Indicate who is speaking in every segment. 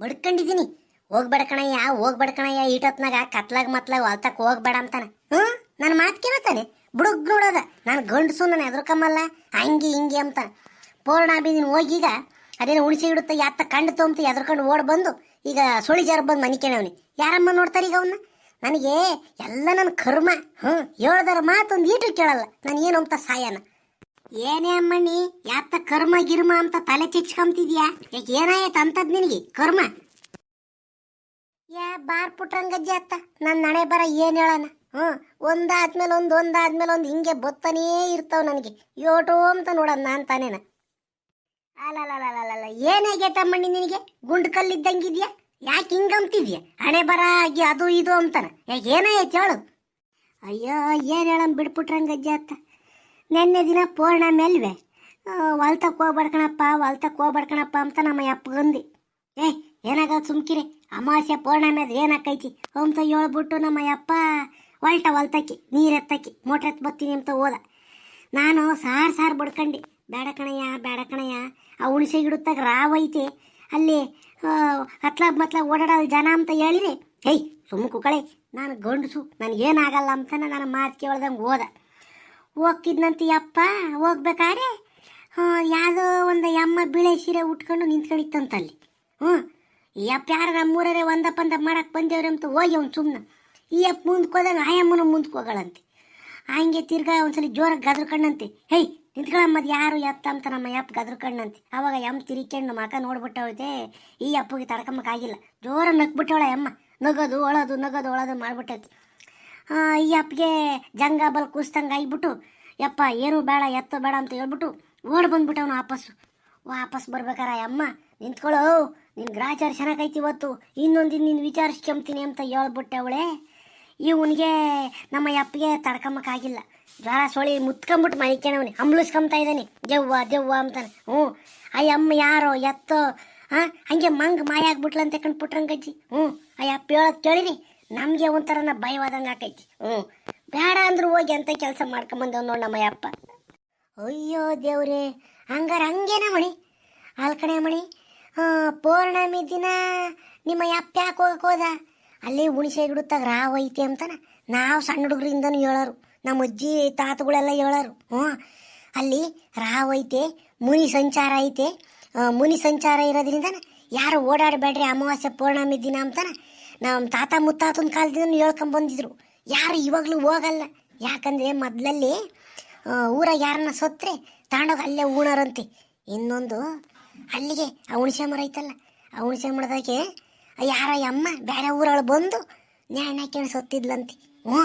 Speaker 1: ಬಡ್ಕೊಂಡಿದ್ದೀನಿ ಹೋಗ್ಬೇಡ ಕಣಯ್ಯ ಹೋಗ್ಬೇಡ ಕಣಯ್ಯ, ಈಟತ್ನಾಗ ಕತ್ಲಾಗ ಮತ್ಲಾಗ ಹೊಲ್ತಕ್ಕೆ ಹೋಗ್ಬೇಡ ಅಂತಾನೆ. ಹ್ಞೂ ನನ್ನ ಮಾತು ಕೇಳತ್ತಾನೆ? ಬುಡುಗ್ ನೋಡೋದ. ನಾನು ಗಂಡಸು ನಾನು ಎದುರ್ಕಮ್ಮಲ್ಲ, ಹಂಗೆ ಹಿಂಗೆ ಅಂತ ಪೂರ್ಣ ನೀನು ಹೋಗೀಗ ಅದೇನು ಉಳಿಸಿ ಇಡುತ್ತೆ ಯಾತ ಕಂಡು ತೊಂಬ ಎದ್ರಕೊಂಡು ಓಡ್ ಬಂದು ಈಗ ಸುಳಿ ಜಾರ ಬಂದು ಮನೆ ಕೇಳವ್ನಿ ಯಾರಮ್ಮ ನೋಡ್ತಾರೆ ಈಗ ಅವನ್ನ ನನಗೆ ಎಲ್ಲ ನನ್ನ ಕರ್ಮ. ಹ್ಞೂ ಹೇಳ್ದಾರ ಮಾತೊಂದು ಈಟು ಕೇಳಲ್ಲ. ನಾನು ಏನು ಅಂತ ಸಾಯನ. ಏನೇ ಅಮ್ಮಣ್ಣಿ ಯಾತ ಕರ್ಮ ಗಿರ್ಮ ಅಂತ ತಲೆ ಚಿಚ್ಕೊಂತಿದ್ಯಾ? ಯಾಕೆ ಏನಾಯ್ತ ಅಂತದ್ ನಿನಗೆ? ಕರ್ಮ? ಯಾ, ಬಾರ್ ಪುಟ್ರಂಗಜ್ಜಿ ಅತ್ತ. ನನ್ನ ನಣೆ ಬರ ಏನ್ ಹೇಳೋಣ? ಹ್ಞೂ ಒಂದಾದ್ಮೇಲೆ ಒಂದು ಒಂದಾದ್ಮೇಲೆ ಒಂದು ಹಿಂಗೆ ಬೊತ್ತನೇ ಇರ್ತಾವ ನನಗೆ. ಯೋಟೋ ಅಂತ ನೋಡೋಣ ನಾನು ತಾನೇನ. ಅಲ್ಲಲ್ಲ ಏನಾಗೈತಮ್ಮಣ್ಣಿ ನಿನಗೆ? ಗುಂಡು ಕಲ್ಲಿದ್ದಂಗಿದ್ಯಾ? ಯಾಕೆ ಹಿಂಗಂತಿದ್ಯಾ ಹಣೆ ಬರ ಆಗಿ ಅದು ಇದು ಅಂತಾನ. ಯಾಕೆ ಏನಾಯ್ತು ಹೇಳು? ಅಯ್ಯೋ, ಏನು ಹೇಳಮ್ ಬಿಡ್ಪುಟ್ರಂಗಜ್ಜಿ ಅತ್ತ? ನಿನ್ನೆ ದಿನ ಪೂರ್ಣ ಮೇಲ್ವೆ. ಹೊಲ್ತಕ್ಕೆ ಹೋಗ್ಬಡ್ಕಣಪ್ಪ ಹೊಲ್ತಕ್ಕೆ ಹೋಗ್ಬಡ್ಕಣಪ್ಪ ಅಂತ ನಮ್ಮ ಅಪ್ಪಗಂದಿ ಏ, ಏನಾಗ ಸುಮ್ಕಿರಿ. ಅಮಾವಾಸ್ಯೆ ಪೂರ್ಣಮೆ ಅದು ಏನಾಕೈತಿ ಅಂತ ಹೇಳ್ಬಿಟ್ಟು ನಮ್ಮ ಅಪ್ಪ, ಹೊಲ್ಟ ಹೊಲ್ತಕ್ಕಿ ನೀರು ಎತ್ತಕ್ಕಿ ಮೋಟ್ರ್ ಎತ್ತು ಬರ್ತೀನಿ ಅಂತ ಹೋದ. ನಾನು ಸಾರು ಸಾರು ಬಡ್ಕಂಡು. ಬೇಡ ಕಣಯ್ಯ ಬೇಡ ಕಣಯ್ಯ, ಆ ಹುಣಸೆ ಗಿಡತ್ತಾಗ ರಾವ್ ಐತೆ. ಅಲ್ಲಿ ಹತ್ಲಾಗ ಮತ್ಲಾಗ ಓಡಾಡೋದು ಜನ ಅಂತ ಹೇಳಿರಿ. ಏಯ್ ಸುಮ್ಮ ಕುಕಳೆ ನಾನು ಗಂಡಸು, ನನಗೇನಾಗಲ್ಲ ಅಂತ ನಾನು ಮಾತು ಕೇಳ್ದಂಗೆ ಹೋದ. ಹೋಗ್ತಿದ್ನಂತ ಅಪ್ಪ ಹೋಗ್ಬೇಕಾದ್ರೆ? ಯಾವುದೋ ಒಂದು ಎಮ್ಮ ಬಿಳೆ ಸೀರೆ ಉಟ್ಕೊಂಡು ನಿಂತ್ಕೊಂಡಿತ್ತಂತಲ್ಲಿ. ಹ್ಞೂ, ಈ ಅಪ್ಪ ಯಾರು ನಮ್ಮೂರರೆ ಒಂದಪ್ಪ ಅಂದ ಮಾಡಕ್ಕೆ ಬಂದೇವ್ರಿ ಅಂತ ಹೋಗಿ ಅವ್ನು ಸುಮ್ಮನೆ ಈ ಅಪ್ಪ ಮುಂದ್ಕೋದಾಗ ಆಯಮ್ಮನ ಮುಂದಕ್ಕೆ ಹೋಗಳಂತೆ. ಹಂಗೆ ತಿರ್ಗಾ ಒಂದ್ಸಲಿ ಜೋರಾಗಿ ಗದ್ರಕಣ್ಣಂತೆ ಹೇಯ್ ನಿಂತ್ಕೊಳ್ಳಮ್ಮದು ಯಾರು ಎತ್ತ ಅಂತ ನಮ್ಮ ಅಪ್ಪ ಗದ್ರಕಣ್ಣಂತೆ ಅವಾಗ ಎಮ್ಮ ತಿರಿಕೊಂಡು ಮಕ ನೋಡ್ಬಿಟ್ಟವೈತೆ ಈ ಅಪ್ಪಗೆ ತಡ್ಕೊಂಬಕ್ಕಾಗಿಲ್ಲ ಜೋರ ನಕ್ಬಿಟ್ಟವಳ ಅಮ್ಮ. ನಗೋದು, ಒಳದು ನಗೋದು, ಒಳದು ಮಾಡ್ಬಿಟ್ಟೈತಿ. ಈ ಅಪ್ಪಗೆ ಜಂಗ ಬಲ್ ಕೂಸ್ತಂಗೆ ಆಗಿಬಿಟ್ಟು, ಯಪ್ಪ, ಏನು ಬೇಡ, ಎತ್ತ ಬೇಡ ಅಂತ ಹೇಳ್ಬಿಟ್ಟು ಓಡ್ ಬಂದ್ಬಿಟ್ಟವನು ವಾಪಸ್ಸು. ವಾಪಸ್ ಬರ್ಬೇಕಾರ, ಅಮ್ಮ, ನಿಂತ್ಕೊಳ್ಳೋ ನಿನ್ನ ಗ್ರಾಚಾರ ಚೆನ್ನಾಗೈತಿ ಇವತ್ತು ಇನ್ನೊಂದು ನಿನ್ನ ವಿಚಾರಿಸ್ಕೊಂತೀನಿ ಅಂತ ಹೇಳ್ಬಿಟ್ಟೆ ಅವಳೆ ಇವನಿಗೆ, ನಮ್ಮ ಅಪ್ಪಗೆ ತಡ್ಕೊಂಬಕ್ಕಾಗಿಲ್ಲ ಜ್ವರ ಸೊಳಿ ಮುತ್ಕೊಂಬಿಟ್ಟು ಮನಿಕೇಣವನಿ ಹಂಬ್ಲಿಸ್ಕೊಂಬ್ತಾ ಇದ್ದಾನೆ. ದೆವ್ವ ಜವ್ವ ಅಂತಾನೆ. ಹ್ಞೂ ಅಮ್ಮ ಯಾರೋ, ಎತ್ತೋ ಹಾಂ ಹಂಗೆ ಮಂಗ್ ಮಾಯ ಆಗ್ಬಿಟ್ಲಂತ ಕಂಡ್ಬಿಟ್ರಂಗಜ್ಜಿ ಹ್ಞೂ ಅಪ್ಪ ಹೇಳೋದು ಕೇಳಿರಿ. ನಮಗೆ ಒಂಥರನ ಭಯವಾದಂಗೆ ಆಕೈತಿ. ಹ್ಞೂ ಬೇಡ ಅಂದ್ರೂ ಹೋಗಿ ಅಂತ ಕೆಲಸ ಮಾಡ್ಕೊಂಬಂದವ್ ನೋಡಿ ನಮ್ಮ ಅಪ್ಪ ಅಯ್ಯೋ ದೇವ್ರೇ, ಹಂಗಾರ ಹಂಗೇನ ಮಣಿ? ಅಲ್ ಕಡೆ ಮಣಿ ಪೌರ್ಣಮಿ ದಿನ ನಿಮ್ಮ ಅಪ್ಪ ಯಾಕೆ ಹೋಗಕ್ಕೆ ಹೋದ? ಅಲ್ಲಿ ಹುಣಸೆ ಗಿಡುತ್ತಾಗ ರಾವ್ ಐತಿ ಅಂತಾನ. ನಾವು ಸಣ್ಣ ಹುಡುಗರಿಂದನೂ ಹೇಳೋರು. ನಮ್ಮ ಅಜ್ಜಿ, ತಾತಗಳೆಲ್ಲ ಹೇಳೋರು. ಹ್ಞೂ. ಅಲ್ಲಿ ರಾವ್ ಐತೆ, ಮುನಿ ಸಂಚಾರ ಐತೆ. ಮುನಿ ಸಂಚಾರ ಇರೋದ್ರಿಂದ ಯಾರು ಓಡಾಡಬೇಡ್ರಿ ಅಮಾವಾಸ್ಯೆ ಪೌರ್ಣಮಿ ದಿನ ಅಂತಾನ. ನಮ್ಮ ತಾತ ಮುತ್ತಾತನ ಕಾಲದಿಂದ ಹೇಳ್ಕೊಂಬಂದಿದ್ರು ಯಾರು ಇವಾಗಲೂ ಹೋಗಲ್ಲ. ಯಾಕಂದರೆ ಮೊದಲಲ್ಲಿ ಊರಾಗ ಯಾರನ್ನ ಸೊತ್ತರೆ ತಗೊಂಡೋಗಿ ಅಲ್ಲೇ ಉಣರಂತೆ. ಇನ್ನೊಂದು, ಅಲ್ಲಿಗೆ ಆ ಹುಣಸೆ ಮರ ಐತಲ್ಲ ಆ ಹುಣಸೆ ಮರದಾಗೆ ಯಾರ ಅಮ್ಮ ಬೇರೆ ಊರೊಳಗೆ ಬಂದು ನ್ಯಾಣ ಕೇಳಿ ಸೊತ್ತಿದ್ಲಂತೆ ಹ್ಞೂ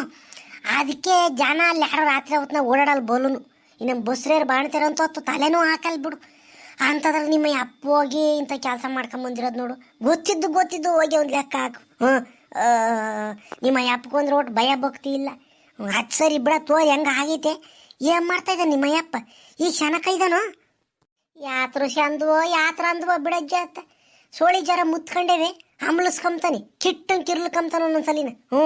Speaker 1: ಅದಕ್ಕೆ ಜನ ಅಲ್ಲಿ ಯಾರೋ ರಾತ್ರಿ ಹೊತ್ತಿನ ಓಡಾಡಲ್ಲ ಬಲೂನು. ಇನ್ನು ಬಸ್ರೇರು ಬಾಣ್ತಾರಂತೂ ಅಥವಾ ತಲೆನೂ ಹಾಕಲ್ ಬಿಡು. ಅಂತಂದ್ರೆ ನಿಮ್ಮ ಅಪ್ಪ ಹೋಗಿ ಇಂಥ ಕೆಲಸ ಮಾಡ್ಕೊಂಬಂದಿರೋದು ನೋಡು. ಗೊತ್ತಿದ್ದು ಗೊತ್ತಿದ್ದು ಹೋಗಿ ಒಂದು ಲೆಕ್ಕ ಹಾಕು. ಹ್ಞೂ ನಿಮ್ಮ ಅಪ್ಪಗೆ ಅಂದ್ರೆ ಒಟ್ಟು ಭಯ ಭಕ್ತಿ ಇಲ್ಲ. ಹತ್ತು ಸರಿ ಬಿಡ ತೋರಿ, ಹೆಂಗೆ ಆಗೈತೆ? ಏನು ಮಾಡ್ತಾ ಇದ್ದಾನೆ ನಿಮ್ಮ ಅಪ್ಪ? ಈ ಕ್ಷಣಕ ಇದ್ದಾನೋ ಯಾತ್ರ ಅಂದ್ವೋ ಯಾತ್ರ ಅಂದ್ವೋ ಬಿಡಜ್ಜ ಅತ್ತ ಸೋಳಿ ಜರ ಮುತ್ಕೊಂಡೇವೆ ಕಿಟ್ಟನ್ ಕಿಟ್ಟಂಗೆ ಕಿರ್ಲ್ಕೊಂತಾನ ಒಂದೊಂದ್ಸಲಿನ. ಹ್ಞೂ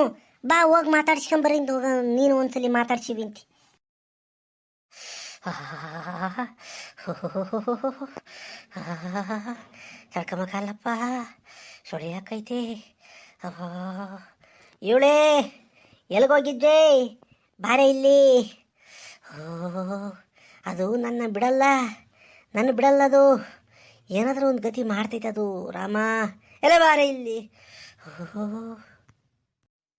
Speaker 1: ಬಾ ಹೋಗಿ ಮಾತಾಡ್ಸ್ಕೊಂಬರಿಂದು ಅಂತ ಹೋಗ, ನೀನು ಒಂದ್ಸಲಿ ಮಾತಾಡ್ಸಿವಿ ಅಂತಿ. ಕಳ್ಕೊಂಬಕಲ್ಲಪ್ಪ ಸೊಳಿ ಹಾಕೈತಿ ಇವಳೇ ಎಲ್ಗೋಗಿದ್ದೆ? ಬಾರೆ ಇಲ್ಲಿ. ಓ, ಅದು ನನ್ನ ಬಿಡಲ್ಲ ನನ್ನ ಬಿಡಲ್ಲ ಅದು ಏನಾದರೂ ಒಂದು ಗತಿ ಮಾಡ್ತೈತೆ ಅದು ರಾಮ. ಎಲ್ಲ ಬಾರೆ ಇಲ್ಲಿ.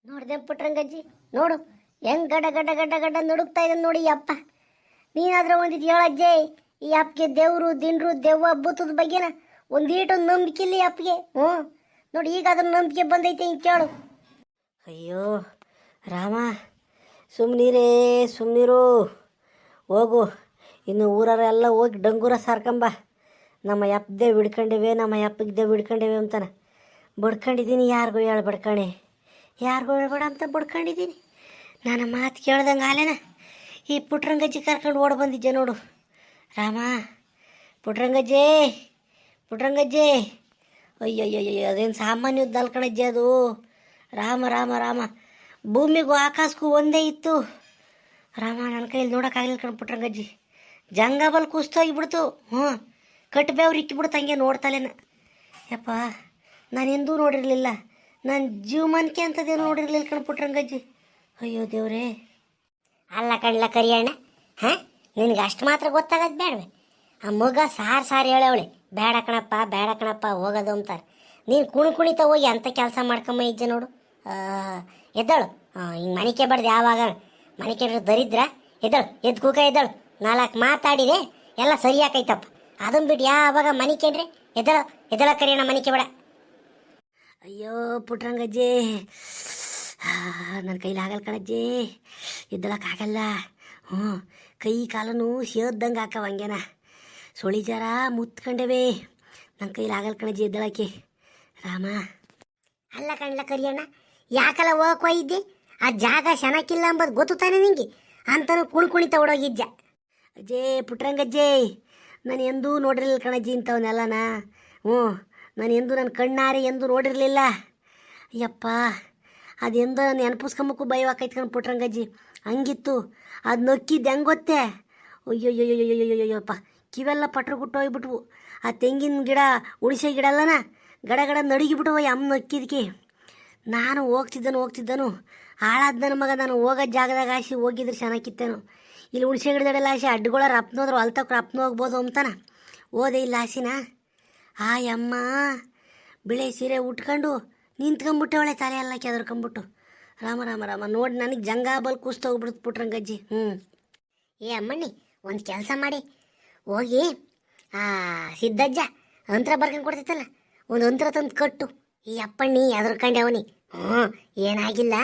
Speaker 1: ನೋಡ್ದೆ ಪುಟ್ರಂಗಜ್ಜಿ ನೋಡು. ಹೆಂಗ್ ಗಡ ಗಡ ಗಡ ಗಡ ನಡುಕ್ತಾ ಇದ್ದ ನೋಡಿ ಅಪ್ಪ. ನೀನಾದ್ರೂ ಒಂದಿದ್ದು ಹೇಳಜ್ಜೆ, ಈ ಅಪ್ಪಗೆ ದೇವ್ರು ದಿಂಡ್ರು ದೆವ್ವ, ಭೂತದ ಬಗ್ಗೆನ ಒಂದೀಟು ನಂಬಿಕೆ ಇಲ್ಲಿ ಅಪ್ಪಗೆ ಹ್ಞೂ. ನೋಡಿ, ಈಗ ಅದ್ರ ನಂಬಿಕೆ ಬಂದೈತೆ ಹಿಂಗೆ ಕೇಳು. ಅಯ್ಯೋ, ರಾಮ ಸುಮ್ಮನಿರೇ ಸುಮ್ಮನಿರು ಹೋಗು, ಇನ್ನು ಊರರೆಲ್ಲ ಹೋಗಿ ಡಂಗೂರ ಸಾರ್ಕೊಂಬ. ನಮ್ಮ ಯಪ್ಪದೇ ಬಿಡ್ಕೊಂಡಿವೆ ನಮ್ಮ ಯಪ್ಪಗ್ದೇ ಬಿಡ್ಕೊಂಡಿವೆ ಅಂತಾನೆ. ಬಡ್ಕೊಂಡಿದ್ದೀನಿ, ಯಾರಿಗೂ ಹೇಳ್ಬಡ್ಕಣೆ ಯಾರಿಗೂ ಹೇಳ್ಬೇಡ ಅಂತ ಬಡ್ಕೊಂಡಿದ್ದೀನಿ. ನಾನು ಮಾತು ಕೇಳ್ದಂಗೆ ಆಲೇನ ಈ ಪುಟ್ರಂಗಜ್ಜಿ ಕರ್ಕೊಂಡು ಓಡ್ ಬಂದಿದ್ದೆ ನೋಡು. ರಾಮ, ಪುಟ್ರಂಗಜ್ಜಿ ಪುಟ್ರಂಗಜ್ಜಿ. ಅಯ್ಯಯ್ಯಯ್ಯೋ ಅದೇನು ಸಾಮಾನ್ಯ ದಲ್ಕಣಜ್ಜೆ ಅದು. ರಾಮ ರಾಮ ರಾಮ. ಭೂಮಿಗೂ ಆಕಾಶಕ್ಕೂ ಒಂದೇ ಇತ್ತು. ರಾಮ ನನ್ನ ಕೈಯಲ್ಲಿ ನೋಡೋಕ್ಕಾಗಲಿಲ್ಲ ಕಣ ಪುಟ್ರಂಗಜ್ಜಿ. ಜಂಗಬಲ್ ಕುಸ್ತೋಗಿಬಿಡ್ತು. ಹ್ಞೂ ಕಟ್ಬೇವ್ರು ಇಕ್ಕಿಬಿಡ್ತು ಹಂಗೆ ನೋಡ್ತಾಲೇನ. ಯಪ್ಪ, ನಾನು ಎಂದೂ ನೋಡಿರಲಿಲ್ಲ. ನಾನು ಜೀವಮಾನಿಕೆ ಅಂಥದ್ದೇನು ನೋಡಿರಲಿಲ್ಲ ಕಣ ಪುಟ್ರಂಗಜ್ಜಿ. ಅಯ್ಯೋ ದೇವ್ರೇ. ಅಲ್ಲ ಕಣ್ಲ ಕರಿಯಣ್ಣ. ಹಾಂ? ನಿನಗೆ ಅಷ್ಟು ಮಾತ್ರ ಗೊತ್ತಾಗೋದು ಬೇಡವೆ. ಆ ಮಗ ಸಾರು ಸಾರು ಹೇಳವಳೆ, ಬೇಡ ಕಣಪ್ಪ ಬೇಡ ಕಣಪ್ಪ, ಹೋಗೋದು ಅಂತಾರೆ. ನೀನು ಕುಣಿ ಕುಣಿತ ಹೋಗಿ ಅಂಥ ಕೆಲಸ ಮಾಡ್ಕೊಂಬ ಇದ್ದೆ ನೋಡು. ಎದ್ದಳು. ಹಿಂಗೆ ಮಣಿಕೆ ಬಡ್ದು ಯಾವಾಗ? ಮಣಿಕೆ ದರಿದ್ರ? ಎದ್ದಳು, ಎದ್ದು ಕೂಕ ಎದ್ದಳು. ನಾಲ್ಕು ಮಾತಾಡಿದೆ, ಎಲ್ಲ ಸರಿಯಾಕೈತಪ್ಪ ಅದನ್ನ ಬಿಟ್ಟು ಯಾವಾಗ ಮನಿಕೇನ್ರಿ ಎದ್ದಳ ಎದ್ದಳ ಕರಿಯೋಣ ಮನಿಕೆ ಬೇಡ. ಅಯ್ಯೋ ಪುಟ್ರಂಗಜ್ಜಿ. ನನ್ನ ಕೈಲಿ ಆಗಲ್ಲ ಕಣಜ್ಜಿ. ಎದ್ದಳಕ್ಕಾಗಲ್ಲ. ಹ್ಞೂ ಕೈ ಕಾಲನು ಸೇದ್ದಂಗೆ ಹಾಕವ ಹಂಗೇನ ಸೊಳಿ ಜರ ಮುತ್ಕೊಂಡವೆ. ನನ್ನ ಕೈಲಿ ಆಗಲ್ಲ ಕಣಜಿ ಇದ್ದಳಕ್ಕೆ ರಾಮ. ಅಲ್ಲ ಕಣ್ಲ ಕರಿಯಣ್ಣ ಯಾಕಲ್ಲ ಹೋಗಕ್ಕೆ ಹೋಗಿದ್ದೆ? ಆ ಜಾಗ ಶನಕ್ಕಿಲ್ಲ ಅಂಬದು ಗೊತ್ತು ತಾನೆ ನಿಂಗೆ? ಅಂತನೂ ಕುಣ್ ಕುಣಿತ ಓಡೋಗಿದ್ದ ಅಜ್ಜೇ, ಪುಟ್ರಂಗಜ್ಜೇ, ನಾನು ಎಂದೂ ನೋಡಿರಲಿಲ್ಲ ಕಣಜ್ಜಿ ಇಂಥವನ್ನೆಲ್ಲನ ಹ್ಞೂ, ನಾನು ಎಂದೂ ನನ್ನ ಕಣ್ಣಾರೆ ಎಂದೂ ನೋಡಿರಲಿಲ್ಲ. ಅಯ್ಯಪ್ಪ, ಅದೆಂದೋ ನೆನಪಿಸ್ಕೊಂಬಕ್ಕೂ ಭಯವಾಕೈತೆ ಪುಟ್ರಂಗಜ್ಜಿ. ಹಂಗಿತ್ತು. ಅದು ನೊಕ್ಕಿದ್ದು ಹೆಂಗೆ ಗೊತ್ತೇ? ಅಯ್ಯೋಯ್ಯೋಯ್ಯೋಯ್ಯೋಯ್ಯೋಯ್ಯಪ್ಪ ಕಿವೆಲ್ಲ ಪಟ್ರು ಗುಟ್ಟೋಗ್ಬಿಟ್ವು ಆ ತೆಂಗಿನ ಗಿಡ, ಹುಣಸೆ ಗಿಡ ಅಲ್ಲನ ಗಡ ಗಡ ನಡುಗಿಬಿಟ್ಟವ ಅಮ್ಮ ನೊಕ್ಕಿದ್ಕೆ. ನಾನು ಹೋಗ್ತಿದ್ದನು ಹೋಗ್ತಿದ್ದನು. ಹಾಳಾದ ನನ್ನ ಮಗ, ನಾನು ಹೋಗೋ ಜಾಗದಾಗ ಆಸಿ ಹೋಗಿದ್ರೆ ಚೆನ್ನಾಗಿತ್ತೇನು. ಇಲ್ಲಿ ಹುಣಸೆ ಗಿಡದಡೆಲ್ಲ ಆಸೆ ಅಡ್ಡುಗಳ ರಪ್ನೋದ್ರು ಅಲ್ತಕ್ಕೆ ರಪ್ನ ಹೋಗ್ಬೋದು ಅಂತಾನ. ಓದೆ ಇಲ್ಲ ಆಸಿನ ಆ ಅಮ್ಮ ಬಿಳೆ ಸೀರೆ ಉಟ್ಕೊಂಡು ನಿಂತ್ಕೊಂಬಿಟ್ಟವಳೆ ತಲೆ ಎಲ್ಲ ಕೆದರ್ಕೊಂಬಿಟ್ಟು. ರಾಮ ರಾಮ ರಾಮ. ನೋಡಿ ನನಗೆ ಜಂಗಾಬಲ್ ಕೂಸ್ತು ಹೋಗ್ಬಿಡ್ತು ಪುಟ್ರಂಗಜ್ಜಿ ಹ್ಞೂ ಏ ಅಮ್ಮಣ್ಣಿ, ಒಂದು ಕೆಲಸ ಮಾಡಿ. ಹೋಗಿ, ಆ, ಸಿದ್ದಜ್ಜ ಅಂತ್ರ ಬರ್ಕೊಂಡು ಕೊಡ್ತೈತಲ್ಲ, ಒಂದು ಅಂತ್ರ ತಂದು ಕಟ್ಟು. ಈ ಅಪ್ಪಣ್ಣಿ ಎದ್ರಕಂಡೆ ಅವನಿ. ಹ್ಞೂ ಏನಾಗಿಲ್ಲ.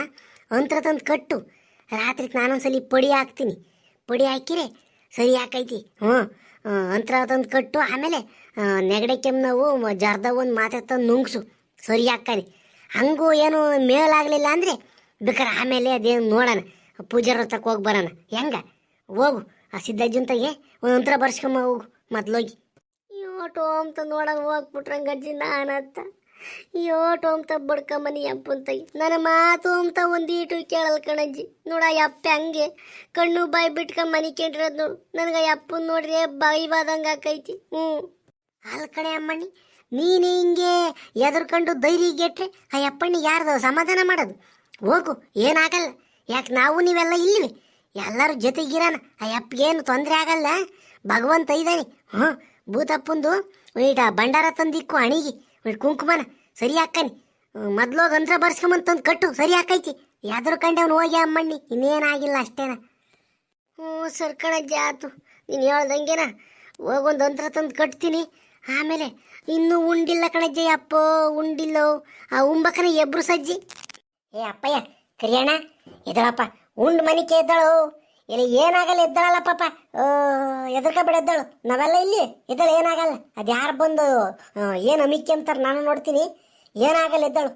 Speaker 1: ಅಂತ್ರ ತಂದು ಕಟ್ಟು. ರಾತ್ರಿ ನಾನೊಂದ್ಸಲಿ ಪಡಿ ಹಾಕ್ತೀನಿ. ಪಡಿ ಹಾಕಿರಿ ಸರಿ ಹಾಕೈತಿ ಹ್ಞೂ ಅಂತ್ರ ತಂದು ಕಟ್ಟು. ಆಮೇಲೆ ನೆಗಡೆ ಕೆಮ್ಮನವು ಜರ್ದ ಒಂದು ಮಾತ್ರೆ ತಂದು ನುಂಗ್ಸು. ಸರಿ ಹಾಕ್ತಾನೆ ಹಂಗೂ ಏನು ಮೇಲಾಗಲಿಲ್ಲ ಅಂದರೆ ಬೇಕಾರೆ ಆಮೇಲೆ ಅದೇನು ನೋಡೋಣ. ಪೂಜಾರ ಹತ್ರಕ್ಕೆ ಹೋಗಿ ಬರೋಣ. ಹೆಂಗ? ಹೋಗು. ಆ ಸಿದ್ದಜ್ಜಂತಾಗೆ ತಗೆ ಒಂದೊಂಥರ ಬರ್ಸ್ಕೊಂಬ ಹೋಗು. ಮೊದ್ಲೋಗಿ ಯೋಟೋ ಅಂತ ನೋಡೋಣ ಹೋಗ್ಬಿಟ್ರಂಗಜ್ಜಿ ನಾನತ್ತ ಯೋಟೋ ಅಂತ ಬಡ್ಕೊಂಬನಿ ತಗಿ ನನ್ನ ಮಾತು ಅಂತ ಒಂದೀಟು ಕೇಳಲ್ ಕಣಜ್ಜಿ. ನೋಡ ಯಪ್ಪ ಹಂಗೆ ಕಣ್ಣು ಬಾಯಿ ಬಿಟ್ಕೊಂಡ್ ಮನಿ ಕೇಂದ್ರದ್ ನೋಡು. ನನಗೆ ಯಪ್ಪನ್ ನೋಡ್ರಿ ಬಾಯಿ ಬಾದಂಗೆ ಆಕೈತಿ. ಹ್ಞೂ. ಅಲ್ ಕಣೆ ಅಮ್ಮಣ್ಣಿ, ನೀನು ಹಿಂಗೆ ಎದುರ್ಕೊಂಡು ಧೈರ್ಯ ಗೆಟ್ರೆ ಆ ಅಪ್ಪಣ್ಣಿ ಯಾರ್ದು ಸಮಾಧಾನ ಮಾಡೋದು? ಹೋಗು, ಏನಾಗಲ್ಲ. ಯಾಕೆ ನಾವು ನೀವೆಲ್ಲ ಇಲ್ಲಿವೆ? ಎಲ್ಲರೂ ಜೊತೆಗಿರೋಣ. ಆ ಅಪ್ಪಗೇನು ತೊಂದರೆ ಆಗಲ್ಲ. ಭಗವಂತ ಇದ್ದಾನೆ. ಹ್ಞೂ ಭೂತಪ್ಪಂದು ಈಟ ಭಂಡಾರ ತಂದಿಕ್ಕು ಅಣಿಗಿ. ಒಂದ್ ಕುಂಕುಮನ. ಸರಿ ಹಾಕನಿ ಮೊದ್ಲೋಗಿ ಬರ್ಸ್ಕೊಂಬಂದು ತಂದು ಕಟ್ಟು. ಸರಿ ಹಾಕೈತಿ. ಯಾದರೂ ಕಂಡೆ ಅವ್ನು ಹೋಗಿ ಅಮ್ಮಣ್ಣಿ. ಇನ್ನೇನಾಗಿಲ್ಲ ಅಷ್ಟೇನ. ಹ್ಞೂ ಸರ್ಕಣಜ್ಜಿ ಜಾತು. ನೀನು ಹೇಳ್ದಂಗೆನ? ಹೋಗೊಂದು ಅಂತ್ರ ತಂದು ಕಟ್ತೀನಿ. ಆಮೇಲೆ ಇನ್ನೂ ಉಂಡಿಲ್ಲ ಕಣಜ್ಜಿ ಅಪ್ಪೋ ಉಂಡಿಲ್ಲೋ. ಆ ಉಂಬಕನ ಎಬ್ರು ಸಜ್ಜಿ. ಏ ಅಪ್ಪಯ್ಯ, ಕರಿಯಣ್ಣ, ಎದ್ದಳಪ್ಪ. ಉಂಡ್ ಮನಿಕೆ ಎದ್ದಳು ಇಲ್ಲಿ ಏನಾಗಲ್ಲ ಎದ್ದಳಲ್ಲ ಪಾಪ. ಎದರ್ಕ ಬಿಡ ನಾವೆಲ್ಲ ಇಲ್ಲಿ ಎದ್ದಳು, ಏನಾಗಲ್ಲ. ಅದು ಯಾರು ಬಂದು ಏನು ಅಮಿಕೆ ಅಂತಾರೆ, ನಾನು ನೋಡ್ತೀನಿ. ಏನಾಗಲ್ಲ ಎದ್ದಳು.